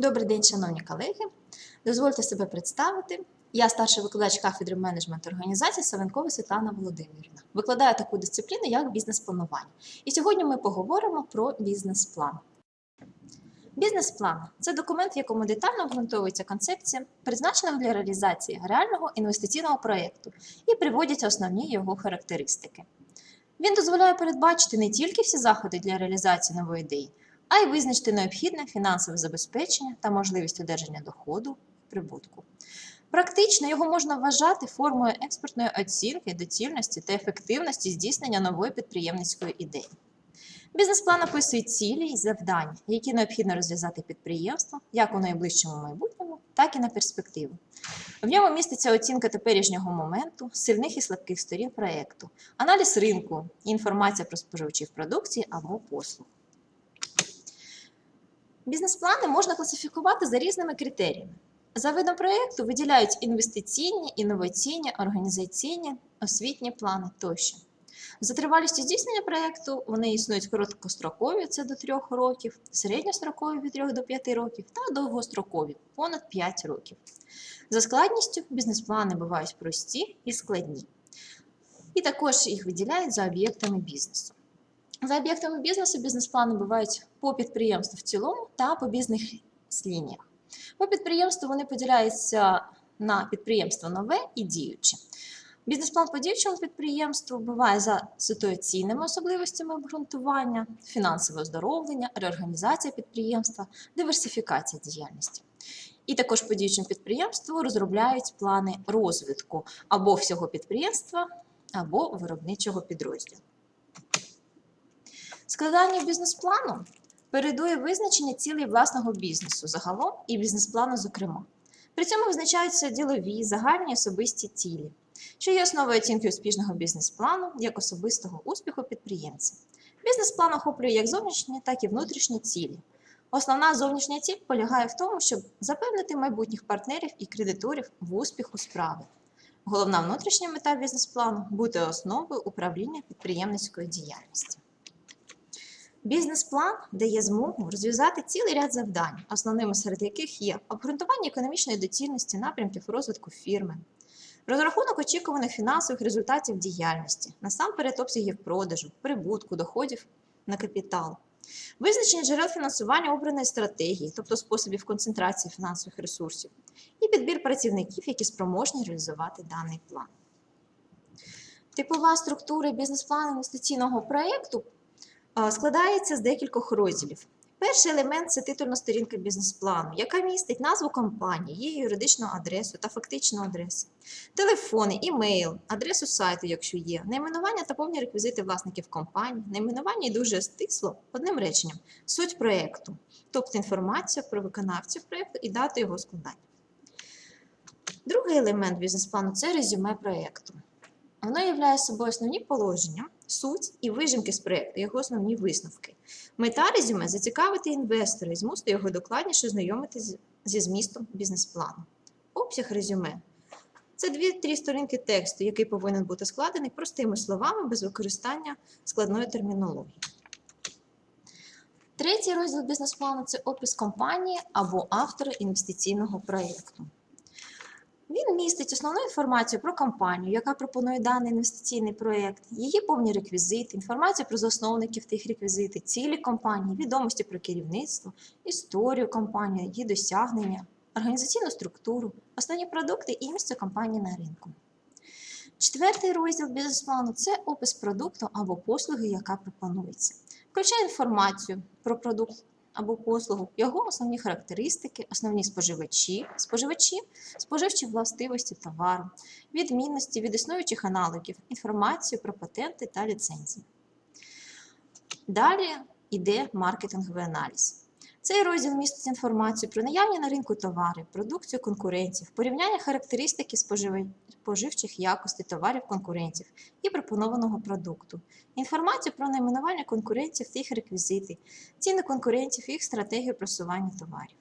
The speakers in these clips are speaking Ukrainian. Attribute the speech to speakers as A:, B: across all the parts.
A: Добрий день, шановні колеги. Дозвольте себе представити. Я старший викладач кафедри менеджменту організації Савенкова Світлана Володимирівна. Викладаю таку дисципліну, як бізнес-планування. І сьогодні ми поговоримо про бізнес-план. Бізнес-план це документ, в якому детально обґрунтовується концепція, призначена для реалізації реального інвестиційного проєкту і приводяться основні його характеристики. Він дозволяє передбачити не тільки всі заходи для реалізації нової ідеї, а й визначити необхідне фінансове забезпечення та можливість одержання доходу прибутку. Практично його можна вважати формою експертної оцінки доцільності та ефективності здійснення нової підприємницької ідеї. Бізнес-план описує цілі і завдання, які необхідно розв'язати підприємство як у найближчому майбутньому, так і на перспективу. В ньому міститься оцінка теперішнього моменту, сильних і слабких сторін проєкту, аналіз ринку інформація про споживачів продукції або послуг. Бізнес-плани можна класифікувати за різними критеріями. За видом проєкту виділяють інвестиційні, інноваційні, організаційні, освітні плани тощо. За тривалістю здійснення проєкту вони існують короткострокові це до 3 років, середньострокові від 3 до 5 років та довгострокові понад 5 років. За складністю бізнес-плани бувають прості і складні. І також їх виділяють за об'єктами бізнесу. За об'єктами бізнесу бізнес-плани бувають по підприємству в цілому та по бізнес-лініях. По підприємству вони поділяються на підприємство нове і діюче. Бізнес-план по діючому підприємству буває за ситуаційними особливостями обґрунтування, фінансове оздоровлення, реорганізація підприємства, диверсифікація діяльності. І також по діючому підприємству розробляють плани розвитку або всього підприємства, або виробничого підрозділу. Складання бізнес-плану передує визначення цілей власного бізнесу загалом і бізнес-плану, зокрема. При цьому визначаються ділові, загальні особисті цілі, що є основою оцінки успішного бізнес-плану як особистого успіху підприємця. Бізнес-план охоплює як зовнішні, так і внутрішні цілі. Основна зовнішня ціль полягає в тому, щоб запевнити майбутніх партнерів і кредиторів в успіху справи. Головна внутрішня мета бізнес-плану бути основою управління підприємницької діяльності. Бізнес-план дає змогу розв'язати цілий ряд завдань, основними серед яких є обґрунтування економічної доцільності напрямків розвитку фірми, розрахунок очікуваних фінансових результатів діяльності, насамперед обсягів продажу, прибутку, доходів на капітал, визначення джерел фінансування обраної стратегії, тобто способів концентрації фінансових ресурсів, і підбір працівників, які спроможні реалізувати даний план. Типова структура бізнес-плану інвестиційного проєкту складається з декількох розділів. Перший елемент це титульна сторінка бізнес-плану, яка містить назву компанії, її юридичну адресу та фактичну адресу, телефони, імейл, адресу сайту, якщо є, найменування та повні реквізити власників компанії, найменування і дуже стисло одним реченням, суть проєкту, тобто інформація про виконавців проєкту і дату його складання. Другий елемент бізнес-плану це резюме проєкту. Воно являє собою основні положення, суть і вижимки з проєкту, його основні висновки. Мета резюме зацікавити інвестора і змусити його докладніше знайомити зі змістом бізнес-плану. Обсяг резюме це дві-три сторінки тексту, який повинен бути складений простими словами без використання складної термінології. Третій розділ бізнес-плану це опис компанії або автора інвестиційного проєкту. Він містить основну інформацію про компанію, яка пропонує даний інвестиційний проєкт, її повні реквізити, інформацію про засновників тих реквізитів, цілі компанії, відомості про керівництво, історію компанії, її досягнення, організаційну структуру, основні продукти і місце компанії на ринку. Четвертий розділ бізнес-плану це опис продукту або послуги, яка пропонується. Включає інформацію про продукт або послугу, його основні характеристики, основні споживачі, споживачі, споживчі властивості товару, відмінності від існуючих аналогів, інформацію про патенти та ліцензії. Далі йде маркетинговий аналіз. Цей розділ містить інформацію про наявні на ринку товари, продукцію конкурентів, порівняння характеристики споживчих якостей товарів конкурентів і пропонованого продукту, інформацію про найменування конкурентів та їх реквізити, ціни конкурентів і їх стратегію просування товарів.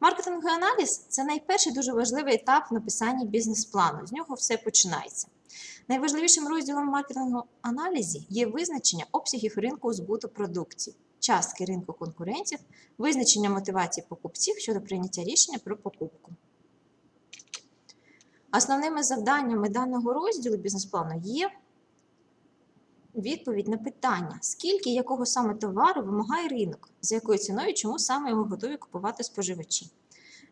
A: Маркетинговий аналіз це найперший дуже важливий етап в написанні бізнес-плану. З нього все починається. Найважливішим розділом маркетингового аналізі є визначення обсягів ринку збуту продукції. Частки ринку конкурентів, визначення мотивації покупців щодо прийняття рішення про покупку. Основними завданнями даного розділу бізнес-плану є відповідь на питання, скільки якого саме товару вимагає ринок, за якою ціною чому саме його готові купувати споживачі.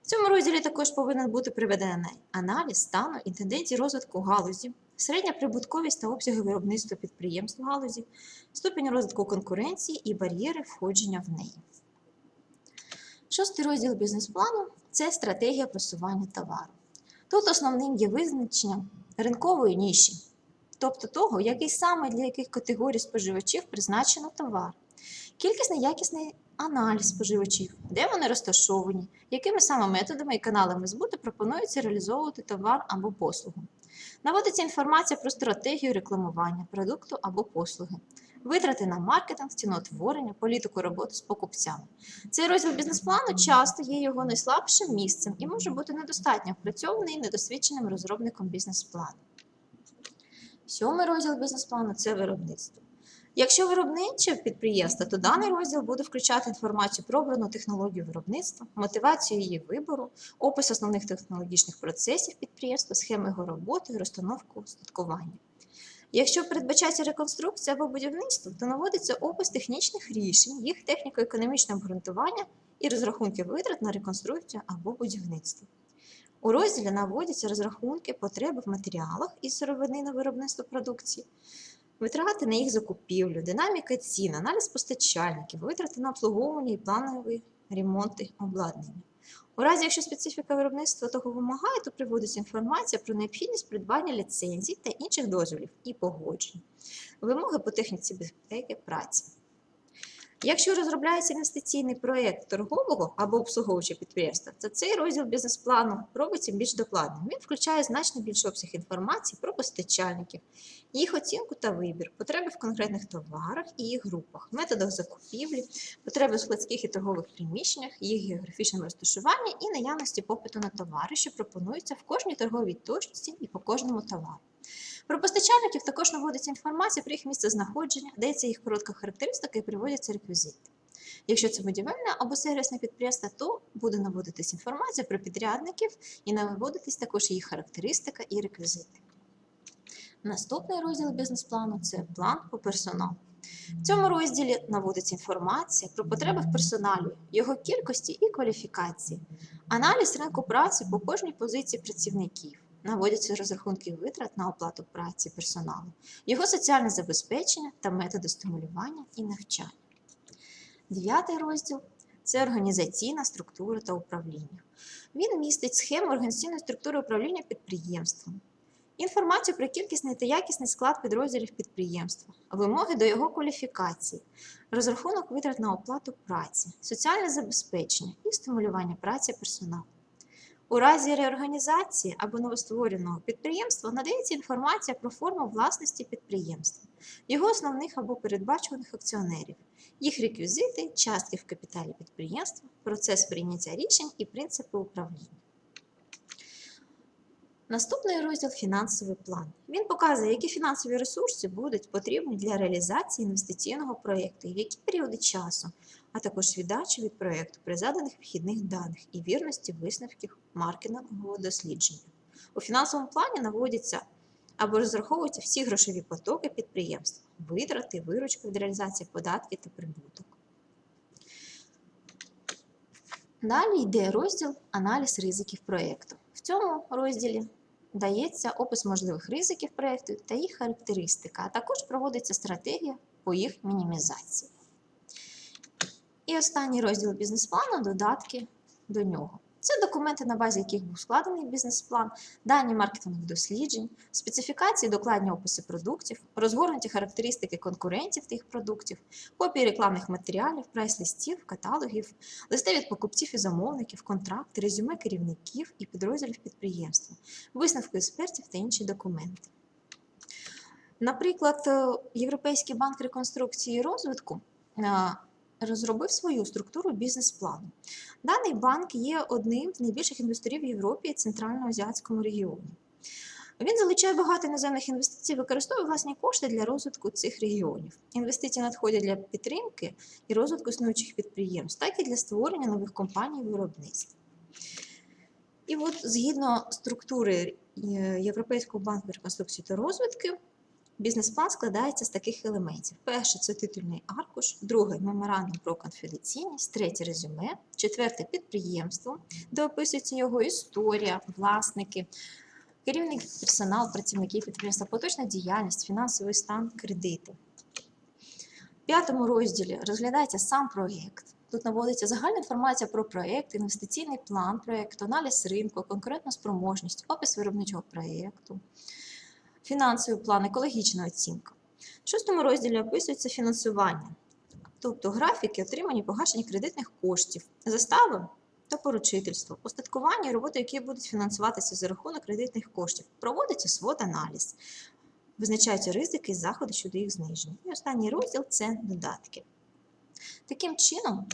A: В цьому розділі також повинен бути приведений аналіз стану і тенденцій розвитку галузі, середня прибутковість та обсяги виробництва підприємств галузі, ступінь розвитку конкуренції і бар'єри входження в неї. Шостий розділ бізнес-плану це стратегія просування товару. Тут основним є визначення ринкової ніші, тобто того, який саме для яких категорій споживачів призначено товар, кількісний якісний аналіз споживачів, де вони розташовані, якими саме методами і каналами збуту пропонується реалізовувати товар або послугу. Наводиться інформація про стратегію рекламування продукту або послуги, витрати на маркетинг, ціноутворення, політику роботи з покупцями. Цей розділ бізнес-плану часто є його найслабшим місцем і може бути недостатньо впрацьований недосвідченим розробником бізнес-плану. Сьомий розділ бізнес-плану це виробництво. Якщо виробниче підприємство, то даний розділ буде включати інформацію про обрану технологію виробництва, мотивацію її вибору, опис основних технологічних процесів підприємства, схеми його роботи, розстановку устаткування. Якщо передбачається реконструкція або будівництво, то наводиться опис технічних рішень, їх техніко-економічне обґрунтування і розрахунки витрат на реконструкцію або будівництво. У розділі наводяться розрахунки потреби в матеріалах і сировини на виробництво продукції, витрати на їх закупівлю, динаміка цін, аналіз постачальників, витрати на обслуговування і планові ремонти обладнання. У разі, якщо специфіка виробництва того вимагає, то приводиться інформація про необхідність придбання ліцензій та інших дозволів і погоджень, вимоги по техніці безпеки праці. Якщо розробляється інвестиційний проєкт торгового або обслуговуючого підприємства, то цей розділ бізнес-плану робиться більш докладним. Він включає значно більший обсяг інформації про постачальників, їх оцінку та вибір, потреби в конкретних товарах і їх групах, методах закупівлі, потреби в складських і торгових приміщеннях, їх географічному розташуванні і наявності попиту на товари, що пропонуються в кожній торговій точці і по кожному товару. Про постачальників також наводиться інформація про їх місце знаходження, дається їх коротка характеристика і приводяться реквізити. Якщо це будівельне або сервісне підприємство, то буде наводитись інформація про підрядників і наводитись також їх характеристика і реквізити. Наступний розділ бізнес-плану це план по персоналу. В цьому розділі наводиться інформація про потреби в персоналі, його кількості і кваліфікації, аналіз ринку праці по кожній позиції працівників. Наводяться розрахунки витрат на оплату праці персоналу, його соціальне забезпечення та методи стимулювання і навчання. Дев'ятий розділ це організаційна структура та управління. Він містить схему організаційної структури управління підприємством, інформацію про кількісний та якісний склад підрозділів підприємства, вимоги до його кваліфікації, розрахунок витрат на оплату праці, соціальне забезпечення і стимулювання праці персоналу. У разі реорганізації або новоствореного підприємства надається інформація про форму власності підприємства, його основних або передбачуваних акціонерів, їх реквізити, частки в капіталі підприємства, процес прийняття рішень і принципи управління. Наступний розділ фінансовий план. Він показує, які фінансові ресурси будуть потрібні для реалізації інвестиційного проєкту в які періоди часу, а також віддачі від проєкту при заданих вхідних даних і вірності висновків маркетингового дослідження. У фінансовому плані наводяться або розраховуються всі грошові потоки підприємства, витрати, виручка від реалізації податків та прибуток. Далі йде розділ аналіз ризиків проєкту. В цьому розділі дається опис можливих ризиків проєкту та їх характеристика, а також проводиться стратегія по їх мінімізації. І останній розділ бізнес-плану додатки до нього. Це документи, на базі яких був складений бізнес-план, дані маркетингових досліджень, специфікації, докладні описи продуктів, розгорнуті характеристики конкурентів тих продуктів, копії рекламних матеріалів, прайс-листів, каталогів, листи від покупців і замовників, контракти, резюме керівників і підрозділів підприємства, висновки експертів та інші документи. Наприклад, Європейський банк реконструкції і розвитку розробив свою структуру бізнес-плану. Даний банк є одним з найбільших інвесторів в Європі і Центрально-Азіатському регіоні. Він залучає багато іноземних інвестицій, використовує власні кошти для розвитку цих регіонів. Інвестиції надходять для підтримки і розвитку існуючих підприємств, так і для створення нових компаній виробництв. І от згідно структури е, Європейського банку реконструкції та розвитку, бізнес-план складається з таких елементів: перше це титульний аркуш, друге меморандум про конфіденційність, третє резюме, четверте підприємство, де описується його історія, власники, керівник персонал, працівники підприємства, поточна діяльність, фінансовий стан, кредити. В п'ятому розділі розглядається сам проєкт. Тут наводиться загальна інформація про проєкт, інвестиційний план проєкту, аналіз ринку, конкурентну спроможність, опис виробничого проєкту, фінансовий план, екологічна оцінка. В шостому розділі описується фінансування, тобто графіки отримання і погашення кредитних коштів, застави та поручительство, остаткування і роботи, які будуть фінансуватися за рахунок кредитних коштів. Проводиться свод-аналіз, визначаються ризики і заходи щодо їх зниження. І останній розділ це додатки. Таким чином,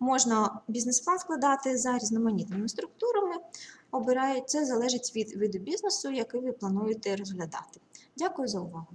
A: можна бізнес-план складати за різноманітними структурами. Обирають це залежить від виду бізнесу, який ви плануєте розглядати. Дякую за увагу.